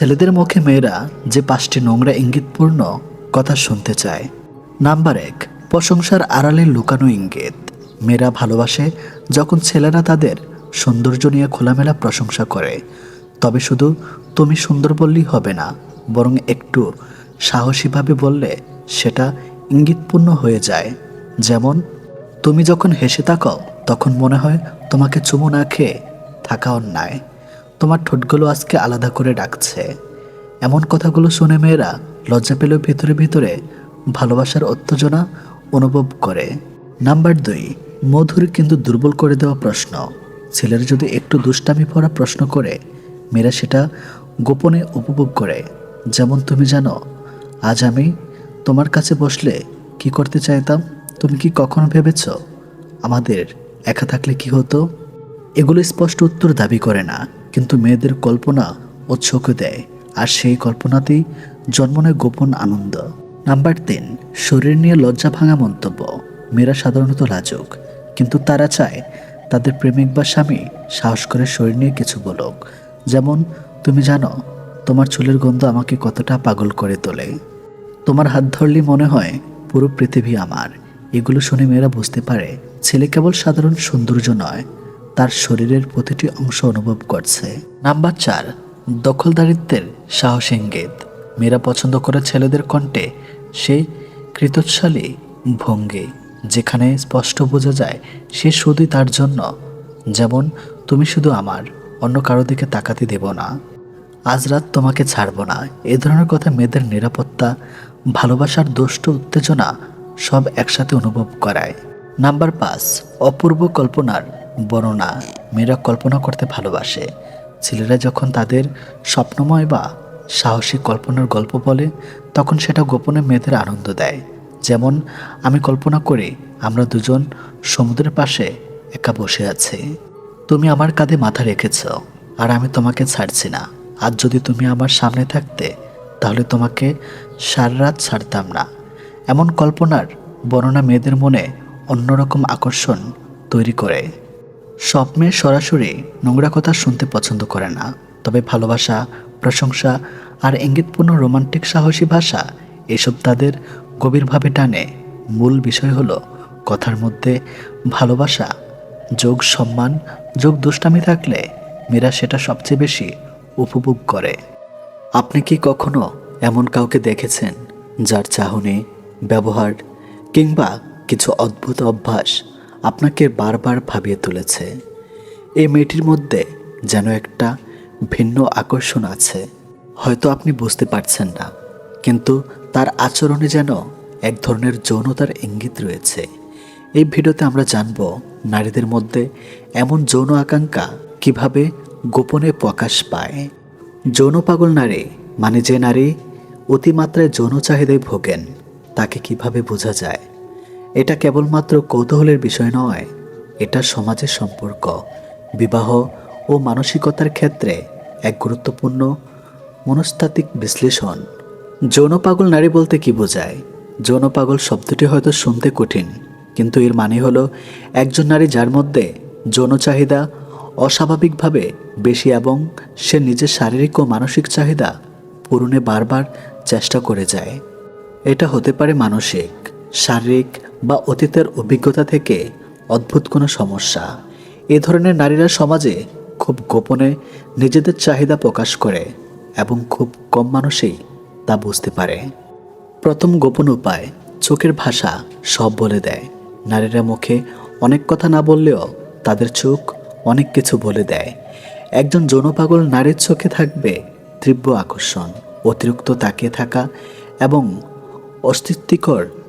ছেলেদের মুখে মেয়েরা যে পাঁচটি নোংরা ইঙ্গিতপূর্ণ কথা শুনতে চায়। নাম্বার এক, প্রশংসার আড়ালে লুকানো ইঙ্গিত। মেয়েরা ভালোবাসে যখন ছেলেরা তাদের সৌন্দর্য নিয়ে খোলামেলা প্রশংসা করে। তবে শুধু তুমি সুন্দর বললেই হবে না, বরং একটু সাহসীভাবে বললে সেটা ইঙ্গিতপূর্ণ হয়ে যায়। যেমন, তুমি যখন হেসে থাকো তখন মনে হয় তোমাকে চুমু না খেয়ে থাকা অন্যায়। তোমার ঠোঁটগুলো আজকে আলাদা করে ডাকছে। এমন কথাগুলো শুনে মেয়েরা লজ্জা পেলেও ভিতরে ভিতরে ভালোবাসার উত্তেজনা অনুভব করে। নাম্বার দুই, মধুর কিন্তু দুর্বল করে দেওয়া প্রশ্ন। ছেলের যদি একটু দুষ্টামি পড়া প্রশ্ন করে, মেয়েরা সেটা গোপনে উপভোগ করে। যেমন তুমি জানো, আজ আমি তোমার কাছে বসলে কি করতে চাইতাম, তুমি কি কখনো ভেবেছ? আমাদের একা থাকলে কি হতো? এগুলো স্পষ্ট উত্তর দাবি করে না। কিন্তু মেয়েদের কল্পনা উৎসক দেয়, আর সেই কল্পনাতেই জন্ম নেয় গোপন আনন্দ। নাম্বার তিন, শরীর নিয়ে লজ্জা ভাঙা মন্তব্য। মেয়েরা সাধারণত লাজুক, কিন্তু তারা চায় তাদের প্রেমিক বা স্বামী সাহস করে শরীর নিয়ে কিছু বলুক। যেমন, তুমি জানো, তোমার চুলের গন্ধ আমাকে কতটা পাগল করে তোলে। তোমার হাত ধরলে মনে হয় পুরো পৃথিবী আমার। এগুলো শুনে মেয়েরা বুঝতে পারে, ছেলে কেবল সাধারণ সৌন্দর্য নয় তার শরীরের প্রতিটি অংশ অনুভব করছে। নাম্বার চার, দখলদারিত্বের সাহস ইঙ্গিত। মেয়েরা পছন্দ করে ছেলেদের কণ্ঠে সেই কৃতোৎসালী ভঙ্গি, যেখানে স্পষ্ট বোঝা যায় সে শুধুই তার জন্য। যেমন, তুমি শুধু আমার, অন্য কারও দিকে তাকাতে দেব না। আজ রাত তোমাকে ছাড়ব না। এ ধরনের কথা মেয়েদের নিরাপত্তা, ভালোবাসার দুষ্ট উত্তেজনা সব একসাথে অনুভব করায়। নাম্বার পাঁচ, অপূর্ব কল্পনার বর্ণনা মেয়েরা কল্পনা করতে ভালোবাসে। ছেলেরা যখন তাদের স্বপ্নময় বা সাহসী কল্পনার গল্প বলে, তখন সেটা গোপনে মেয়েদের আনন্দ দেয়। যেমন, আমি কল্পনা করি আমরা দুজন সমুদ্রের পাশে একা বসে আছি। তুমি আমার কাঁধে মাথা রেখেছ, আর আমি তোমাকে ছাড়ছি না। আজ যদি তুমি আমার সামনে থাকতে, তাহলে তোমাকে সারা রাত ছাড়তাম না। এমন কল্পনার বর্ণনা মেয়েদের মনে অন্যরকম আকর্ষণ তৈরি করে। সব মেয়ে সরাসরি নোংরা কথা শুনতে পছন্দ করে না, তবে ভালোবাসা, প্রশংসা আর ইঙ্গিতপূর্ণ রোমান্টিক সাহসী ভাষা এসব তাদের গভীরভাবে টানে। মূল বিষয় হলো কথার মধ্যে ভালোবাসা, যোগ সম্মান, যোগ দুষ্টামি থাকলে মেয়েরা সেটা সবচেয়ে বেশি উপভোগ করে। আপনি কি কখনো এমন কাউকে দেখেছেন যার চাহনি, ব্যবহার কিংবা কিছু অদ্ভুত অভ্যাস আপনাকে বারবার ভাবিয়ে তুলেছে। এই মেয়েটির মধ্যে যেন একটা ভিন্ন আকর্ষণ আছে। হয়তো আপনি বুঝতে পারছেন না, কিন্তু তার আচরণে যেন এক ধরনের যৌনতার ইঙ্গিত রয়েছে। এই ভিডিওতে আমরা জানব নারীদের মধ্যে এমন যৌন আকাঙ্ক্ষা কীভাবে গোপনে প্রকাশ পায়। যৌন পাগল নারী মানে যে নারী অতিমাত্রায় যৌন চাহিদায় ভোগেন, তাকে কীভাবে বোঝা যায়? এটা কেবলমাত্র কৌতূহলের বিষয় নয়, এটা সমাজের সম্পর্ক, বিবাহ ও মানসিকতার ক্ষেত্রে এক গুরুত্বপূর্ণ মনস্তাত্ত্বিক বিশ্লেষণ। যৌন পাগল নারী বলতে কি বোঝায়? যৌন পাগল শব্দটি হয়তো শুনতে কঠিন, কিন্তু এর মানে হলো একজন নারী যার মধ্যে যৌন চাহিদা অস্বাভাবিকভাবে বেশি এবং সে নিজের শারীরিক ও মানসিক চাহিদা পূরণে বারবার চেষ্টা করে যায়। এটা হতে পারে মানসিক। শারীরিক বা অতীতের অভিজ্ঞতা থেকে অদ্ভুত কোনো সমস্যা। এ ধরনের নারীরা সমাজে খুব গোপনে নিজেদের চাহিদা প্রকাশ করে এবং খুব কম মানুষই তা বুঝতে পারে। প্রথম গোপন উপায়, চোখের ভাষা সব বলে দেয়। নারীরা মুখে অনেক কথা না বললেও তাদের চোখ অনেক কিছু বলে দেয়। একজন যৌনপাগল নারীর চোখে থাকবে তীব্র আকর্ষণ, অতিরিক্ত তাকিয়ে থাকা এবং অস্তিত্বিকর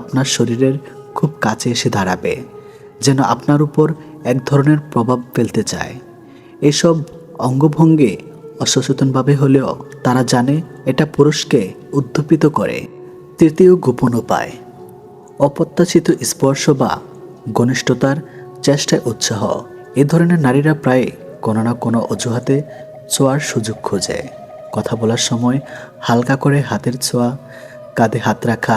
আপনার শরীরের খুব কাছে এসে দাঁড়াবে, যেন আপনার উপর এক ধরনের প্রভাব ফেলতে চায়। এসব অঙ্গভঙ্গি অসচেতনভাবে হলেও তারা জানে এটা পুরুষকে উদ্দীপিত করে। তৃতীয় গোপন উপায়, অপ্রত্যাশিত স্পর্শ বা ঘনিষ্ঠতার চেষ্টায় উৎসাহ। এ ধরনের নারীরা প্রায় কোনো না কোনো অজুহাতে ছোঁয়ার সুযোগ খোঁজে। কথা বলার সময় হালকা করে হাতের ছোঁয়া, কাঁধে হাত রাখা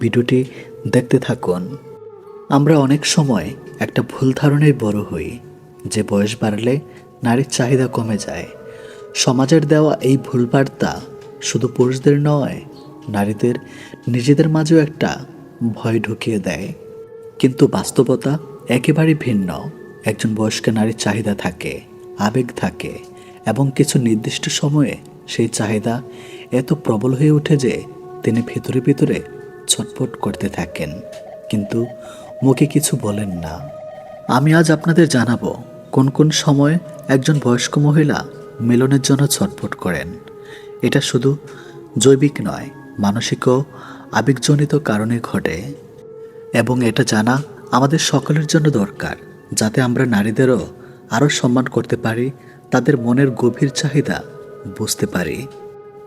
ভিডিওটি দেখতে থাকুন। আমরা অনেক সময় একটা ভুল ধারণায় বড় হই। যে বয়স বাড়লে নারীর চাহিদা কমে যায়। সমাজের দেওয়া এই ভুল বার্তা শুধু পুরুষদের নয়, নারীদের নিজেদের মাঝেও একটা ভয় ঢুকিয়ে দেয়। কিন্তু বাস্তবতা একেবারে ভিন্ন। একজন বয়স্ক নারীর চাহিদা থাকে, আবেগ থাকে এবং কিছু নির্দিষ্ট সময়ে সেই চাহিদা এত প্রবল হয়ে ওঠে যে তিনি ভিতরে ভিতরে ছটফট করতে থাকেন, কিন্তু মুখে কিছু বলেন না। আমি আজ আপনাদের জানাব কোন কোন সময় একজন বয়স্ক মহিলা মিলনের জন্য ছটফট করেন। এটা শুধু জৈবিক নয়, মানসিক ও আবেগজনিত কারণে ঘটে। এবং এটা জানা আমাদের সকলের জন্য দরকার, যাতে আমরা নারীদেরও আরও সম্মান করতে পারি, তাদের মনের গভীর চাহিদা বুঝতে পারি।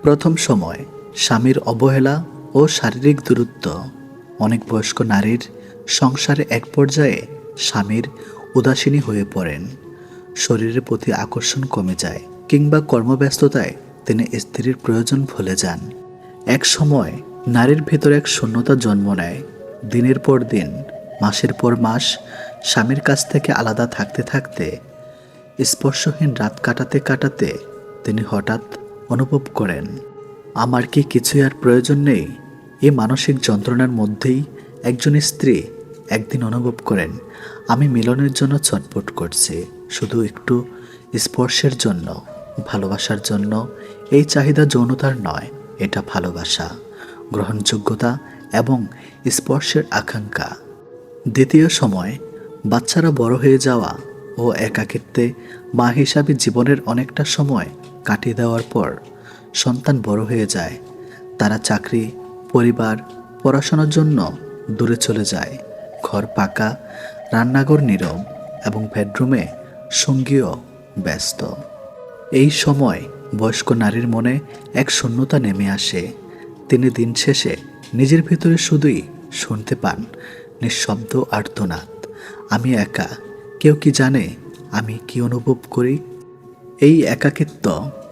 প্রথম সময় স্বামীর অবহেলা ও শারীরিক দূরত্ব। অনেক বয়স্ক নারীর সংসারে এক পর্যায়ে স্বামীর উদাসীনী হয়ে পড়েন। শরীরের প্রতি আকর্ষণ কমে যায় কিংবা কর্মব্যস্ততায় তিনি স্ত্রীর প্রয়োজন ভুলে যান। এক সময় নারীর ভেতর এক শূন্যতা জন্ম নেয়। দিনের পর দিন, মাসের পর মাস স্বামীর কাছ থেকে আলাদা থাকতে থাকতে স্পর্শহীন রাত কাটাতে কাটাতে তিনি হঠাৎ অনুভব করেন। আমার কি কিছুই আর প্রয়োজন নেই? এ মানসিক যন্ত্রণার মধ্যেই একজন স্ত্রী একদিন অনুভব করেন, আমি মিলনের জন্য ছটপট করছি, শুধু একটু স্পর্শের জন্য, ভালোবাসার জন্য। এই চাহিদা যৌনতার নয়, এটা ভালোবাসা, গ্রহণযোগ্যতা এবং স্পর্শের আকাঙ্ক্ষা। দ্বিতীয় সময়, বাচ্চারা বড় হয়ে যাওয়া ও একাকিত্বে মা হিসাবে জীবনের অনেকটা সময় কাটিয়ে দেওয়ার পর সন্তান বড় হয়ে যায়। তারা চাকরি, পরিবার, পড়াশোনার জন্য দূরে চলে যায়। ঘর পাকা, রান্নাঘর নীরব এবং বেডরুমে সঙ্গীও ব্যস্ত। এই সময় বয়স্ক নারীর মনে এক শূন্যতা নেমে আসে। তিনি দিন শেষে নিজের ভিতরে শুধুই শুনতে পান। নিঃশব্দ আর্তনাদ, আমি একা, কেউ কি জানে আমি কি অনুভব করি? এই একাকিত্ব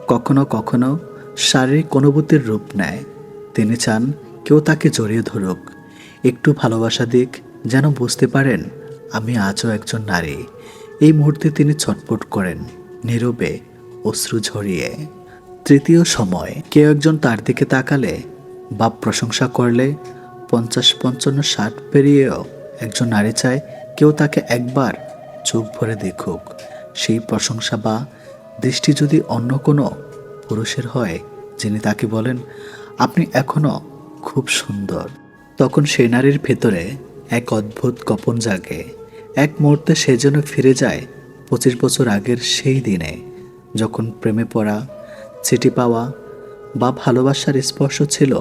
কখনো কখনো শারীরিক অনুভূতির রূপ নেয়। তিনি চান কেউ তাকে জড়িয়ে ধরুক। একটু ভালোবাসা দিক, যেন বুঝতে পারেন, আমি আজও একজন নারী। এই মুহূর্তে তিনি ছটপট করেন, নীরবে, অশ্রু ঝরিয়ে। তৃতীয় সময়, কেউ একজন তার দিকে তাকালে বা প্রশংসা করলে, পঞ্চাশ পঞ্চান্ন ষাট পেরিয়েও একজন নারী চায় কেউ তাকে একবার চোখ ভরে দেখুক। সেই প্রশংসা বা দৃষ্টি যদি অন্য কোনো পুরুষের হয়, যিনি তাকে বলেন, আপনি এখনও খুব সুন্দর। তখন সেই নারীর ভেতরে এক অদ্ভুত কপন জাগে। এক মুহূর্তে সে যেন ফিরে যায় পঁচিশ বছর আগের সেই দিনে, যখন প্রেমে পড়া, চিঠি পাওয়া বা ভালোবাসার স্পর্শ ছিল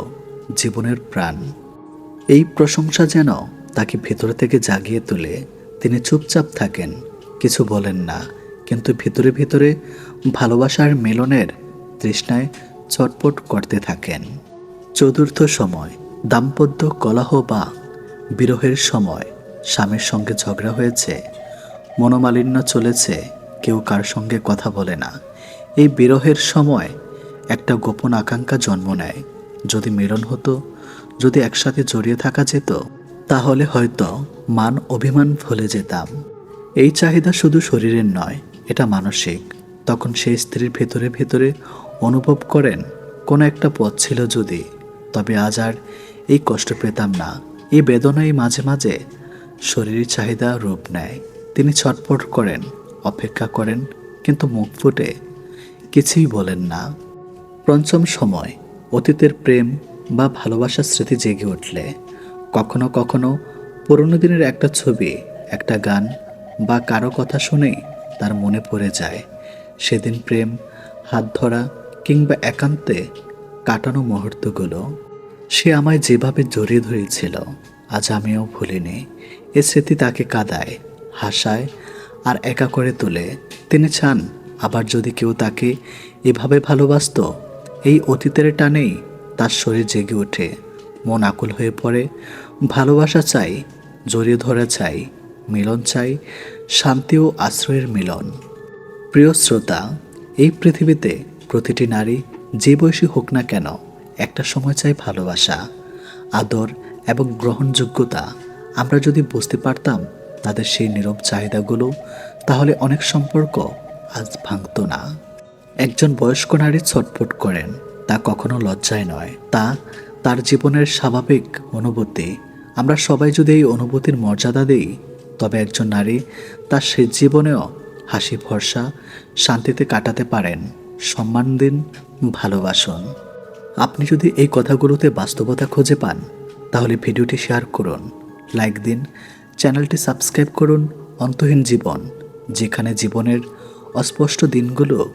জীবনের প্রাণ। এই প্রশংসা যেন তাকে ভেতর থেকে জাগিয়ে তোলে। তিনি চুপচাপ থাকেন, কিছু বলেন না, কিন্তু ভিতরে ভিতরে ভালোবাসার মিলনের তৃষ্ণায় চটপট করতে থাকেন। চতুর্থ সময়, দাম্পত্য কলহ বা বিরহের সময় স্বামীর সঙ্গে ঝগড়া হয়েছে। মনোমালিন্য চলেছে, কেউ কার সঙ্গে কথা বলে না। এই বিরহের সময় একটা গোপন আকাঙ্ক্ষা জন্ম নেয়। যদি মিলন হতো, যদি একসাথে জড়িয়ে থাকা যেত, তাহলে হয়তো মান অভিমান ভুলে যেতাম। এই চাহিদা শুধু শরীরের নয়, এটা মানসিক। তখন সেই স্ত্রীর ভেতরে ভেতরে অনুভব করেন, কোনো একটা পথ ছিল যদি, তবে আজ আর এই কষ্ট পেতাম না। এই বেদনাই মাঝে মাঝে শরীরের চাহিদা রূপ নেয়। তিনি ছটফট করেন, অপেক্ষা করেন, কিন্তু মুখ ফুটে। কিছুই বলেন না। পঞ্চম সময়, অতীতের প্রেম বা ভালোবাসার স্মৃতি জেগে উঠলে। কখনো কখনো পুরনো দিনের একটা ছবি, একটা গান বা কারও কথা শুনেই তার মনে পড়ে যায়। সেদিন প্রেম, হাত ধরা কিংবা একান্তে কাটানো মুহূর্তগুলো সে আমায় যেভাবে জড়িয়ে ধরেছিল, আজ আমিও ভুলিনি। এ স্মৃতি তাকে কাদায়, হাসায় আর একা করে তোলে। তিনি চান, আবার যদি কেউ তাকে এভাবে ভালোবাসতো, এই অতীতের টানেই তার শরীর জেগে ওঠে। মন আকুল হয়ে পড়ে, ভালোবাসা চাই, জড়িয়ে ধরা চাই, মিলন চাই, শান্তি ও আশ্রয়ের মিলন। প্রিয় শ্রোতা, এই পৃথিবীতে প্রতিটি নারী যে বয়সী হোক না কেন একটা সময় চাই ভালোবাসা, আদর এবং গ্রহণযোগ্যতা। আমরা যদি বুঝতে পারতাম তাদের সেই নীরব চাহিদাগুলো, তাহলে অনেক সম্পর্ক আজ ভাঙত না। একজন বয়স্ক নারী ছটফট করেন, তা কখনো লজ্জায় নয়। তা তার জীবনের স্বাভাবিক অনুভূতি। আমরা সবাই যদি এই অনুভূতির মর্যাদা দিই, তবে একজন নারী তার সে জীবনেও হাসি ভরসা শান্তিতে কাটাতে পারেন। সম্মান দিন, ভালোবাসুন। আপনি যদি এই কথাগুলোতে বাস্তবতা খুঁজে পান, তাহলে ভিডিওটি শেয়ার করুন, লাইক দিন, চ্যানেলটি সাবস্ক্রাইব করুন, অন্তহীন জীবন, যেখানে জীবনের অস্পষ্ট দিনগুলো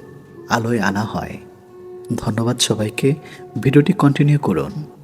আলোয় আনা হয়। ধন্যবাদ সবাইকে, ভিডিওটি কন্টিনিউ করুন।